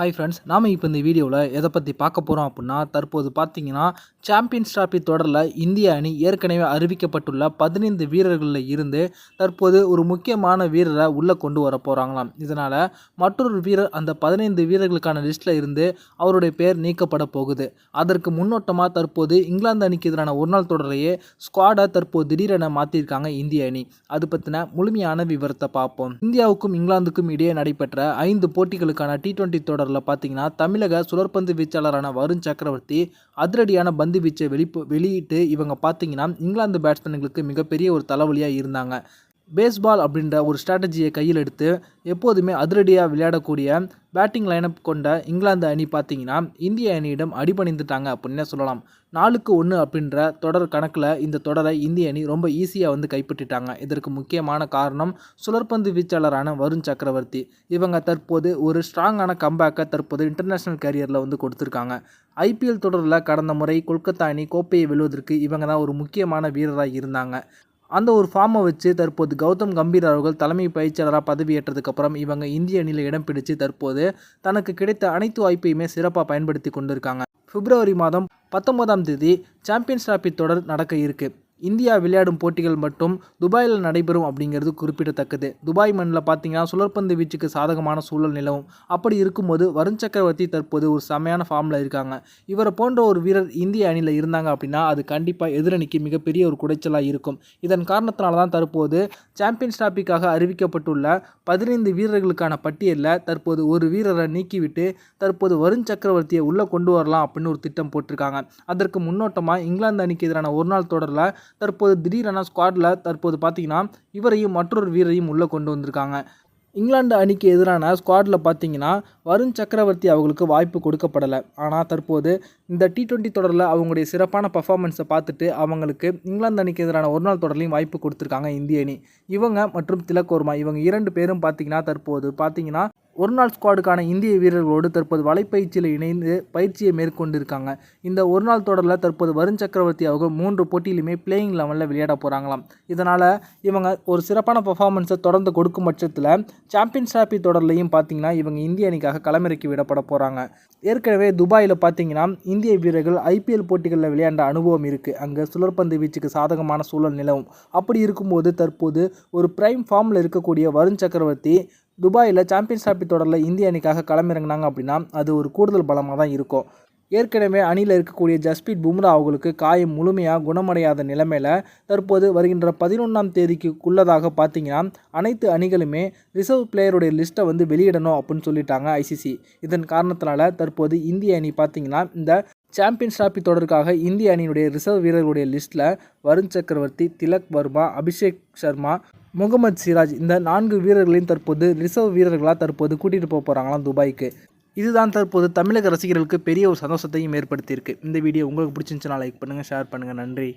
Hi friends நாம் இப்போ இந்த வீடியோவில் எதை பற்றி பார்க்க போகிறோம் அப்படின்னா தற்போது பார்த்தீங்கன்னா சாம்பியன்ஸ் டிராஃபி தொடரில் இந்திய அணி ஏற்கனவே அறிவிக்கப்பட்டுள்ள பதினைந்து வீரர்களில் இருந்து தற்போது ஒரு முக்கியமான வீரரை உள்ளே கொண்டு வர போகிறாங்களாம் இதனால் மற்றொரு வீரர் அந்த பதினைந்து வீரர்களுக்கான லிஸ்ட்டில் இருந்து அவருடைய பெயர் நீக்கப்பட போகுது. அதற்கு முன்னோட்டமாக தற்போது இங்கிலாந்து அணிக்கு எதிரான ஒரு நாள் தொடரையே ஸ்குவாடை தற்போது திடீரென மாற்றியிருக்காங்க இந்திய அணி. அது பற்றின முழுமையான விவரத்தை பார்ப்போம். இந்தியாவுக்கும் இங்கிலாந்துக்கும் இடையே நடைபெற்ற ஐந்து போட்டிகளுக்கான டி டுவெண்ட்டி தொடரில் பார்த்தீங்கன்னா தமிழக சுழற்பந்து வீச்சாளரான வருண் சக்கரவர்த்தி அதிரடியான பந்து வீச்சை வெளிப்பு வெளியிட்டு இவங்க பார்த்தீங்கன்னா இங்கிலாந்து பேட்ஸ்மேன்களுக்கு மிகப்பெரிய ஒரு தலைவலியாக இருந்தாங்க. பேஸ்பால் அப்படின்ற ஒரு ஸ்ட்ராட்டஜியை கையில் எடுத்து எப்போதுமே அதிரடியாக விளையாடக்கூடிய பேட்டிங் லைனப் கொண்ட இங்கிலாந்து அணி பார்த்தீங்கன்னா இந்திய அணியிடம் அடிபணிந்துட்டாங்க அப்படின்னே சொல்லலாம். நாலுக்கு ஒன்று அப்படின்ற தொடர் கணக்கில் இந்த தொடரை இந்திய அணி ரொம்ப ஈஸியாக வந்து கைப்பற்றிட்டாங்க. இதற்கு முக்கியமான காரணம் சுழற்பந்து வீச்சாளரான வருண் சக்கரவர்த்தி. இவங்க தற்போது ஒரு ஸ்ட்ராங்கான கம்பேக்கை தற்போது இன்டர்நேஷ்னல் கேரியரில் வந்து கொடுத்துருக்காங்க. ஐபிஎல் தொடரில் கடந்த முறை கொல்கத்தா அணி கோப்பையை வெல்வதற்கு இவங்க தான் ஒரு முக்கியமான வீரராக இருந்தாங்க. அந்த ஒரு ஃபார்மை வச்சு தற்போது கௌதம் கம்பீர் அவர்கள் தலைமை பயிற்சியாளராக பதவியேற்றதுக்கப்புறம் இவங்க இந்திய அணியில் இடம் பிடிச்சு தற்போது தனக்கு கிடைத்த அனைத்து வாய்ப்பையுமே சிறப்பாக பயன்படுத்தி கொண்டிருக்காங்க. பிப்ரவரி மாதம் பத்தொன்பதாம் தேதி சாம்பியன்ஸ் டிராபி தொடர் நடக்க இருக்குது இந்தியா விளையாடும் போட்டிகள் மட்டும் துபாயில் நடைபெறும் அப்படிங்கிறது குறிப்பிடத்தக்கது. துபாய் மண்ணில் பார்த்தீங்கன்னா சுழற்பந்து வீச்சுக்கு சாதகமான சூழல் நிலவும். அப்படி இருக்கும்போது வருண் சக்கரவர்த்தி தற்போது ஒரு செமையான ஃபார்மில் இருக்காங்க. இவரை போன்ற ஒரு வீரர் இந்திய அணியில் இருந்தாங்க அப்படின்னா அது கண்டிப்பாக எதிரணிக்கு மிகப்பெரிய ஒரு குடைச்சலாக இருக்கும். இதன் காரணத்தினால தான் தற்போது சாம்பியன்ஸ் டிராபிக்காக அறிவிக்கப்பட்டுள்ள பதினைந்து வீரர்களுக்கான பட்டியலில் தற்போது ஒரு வீரரை நீக்கிவிட்டு தற்போது வருண் சக்கரவர்த்தியை உள்ளே கொண்டு வரலாம் அப்படின்னு ஒரு திட்டம் போட்டிருக்காங்க. அதற்கு முன்னோட்டமாக இங்கிலாந்து அணிக்கு எதிரான ஒரு நாள் தொடரில் தற்போது திடீரென ஸ்குவாடில் தற்போது பார்த்தீங்கன்னா இவரையும் மற்றொரு வீரரையும் உள்ளே கொண்டு வந்திருக்காங்க. இங்கிலாந்து அணிக்கு எதிரான ஸ்குவாடில் பார்த்தீங்கன்னா வருண் சக்கரவர்த்தி அவங்களுக்கு வாய்ப்பு கொடுக்கப்படலை. ஆனால் தற்போது இந்த டி டுவெண்ட்டி தொடரில் அவங்களுடைய சிறப்பான பர்ஃபார்மன்ஸை பார்த்துட்டு அவங்களுக்கு இங்கிலாந்து அணிக்கு எதிரான ஒரு நாள் தொடர்லையும் வாய்ப்பு கொடுத்துருக்காங்க இந்திய அணி. இவங்க மற்றும் திலக்கோர்மா இவங்க இரண்டு பேரும் பார்த்தீங்கன்னா தற்போது பார்த்தீங்கன்னா ஒரு நாள் ஸ்குவாடுக்கான இந்திய வீரர்களோடு தற்போது வலைப்பயிற்சியில் இணைந்து பயிற்சியை மேற்கொண்டிருக்காங்க. இந்த ஒரு நாள் தொடரில் தற்போது வருண் சக்கரவர்த்தி அவர்கள் மூன்று போட்டியிலுமே பிளேயிங் லெவலில் விளையாட போகிறாங்களாம் இதனால் இவங்க ஒரு சிறப்பான பர்ஃபார்மன்ஸை தொடர்ந்து கொடுக்கும் பட்சத்தில் சாம்பியன்ஸ் டிராபி தொடர்லையும் பார்த்தீங்கன்னா இவங்க இந்திய அணிக்காக களமிறக்கி விடப்பட போகிறாங்க ஏற்கனவே துபாயில் பார்த்தீங்கன்னா இந்திய வீரர்கள் ஐபிஎல் போட்டிகளில் விளையாண்ட அனுபவம் இருக்குது அங்கே சுழற்பந்து வீச்சுக்கு சாதகமான சூழல் நிலவும். அப்படி இருக்கும்போது தற்போது ஒரு பிரைம் ஃபார்மில் இருக்கக்கூடிய வருண் சக்கரவர்த்தி துபாயில் சாம்பியன்ஸ் டிராபி தொடரில் இந்திய அணிக்காக களமிறங்கினாங்க அப்படின்னா அது ஒரு கூடுதல் பலமாக தான் இருக்கும். ஏற்கனவே அணியில் இருக்கக்கூடிய ஜஸ்பீத் பும்ரா அவங்களுக்கு காயம் முழுமையாக குணமடையாத நிலைமையில் தற்போது வருகின்ற பதினொன்றாம் தேதிக்குள்ளதாக பார்த்தீங்கன்னா அனைத்து அணிகளுமே ரிசர்வ் பிளேயருடைய லிஸ்ட்டை வந்து வெளியிடணும் அப்படின்னு சொல்லிட்டாங்க ஐசிசி இதன் காரணத்தினால தற்போது இந்திய அணி பார்த்தீங்கன்னா இந்த சாம்பியன்ஸ் டிராபி தொடருக்காக இந்திய அணியினுடைய ரிசர்வ் வீரர்களுடைய லிஸ்ட்டில் வருண் சக்கரவர்த்தி திலக் வர்மா அபிஷேக் சர்மா முகமது சிராஜ் இந்த நான்கு வீரர்களையும் தற்போது ரிசர்வ் வீரர்களாக தற்போது கூட்டிகிட்டு போக போகிறாங்களாம் துபாய்க்கு. இதுதான் தற்போது தமிழக ரசிகர்களுக்கு பெரிய ஒரு சந்தோஷத்தையும் ஏற்படுத்தியிருக்கு. இந்த வீடியோ உங்களுக்கு பிடிச்சிருந்துச்சுன்னா லைக் பண்ணுங்கள் ஷேர் பண்ணுங்கள் நன்றி.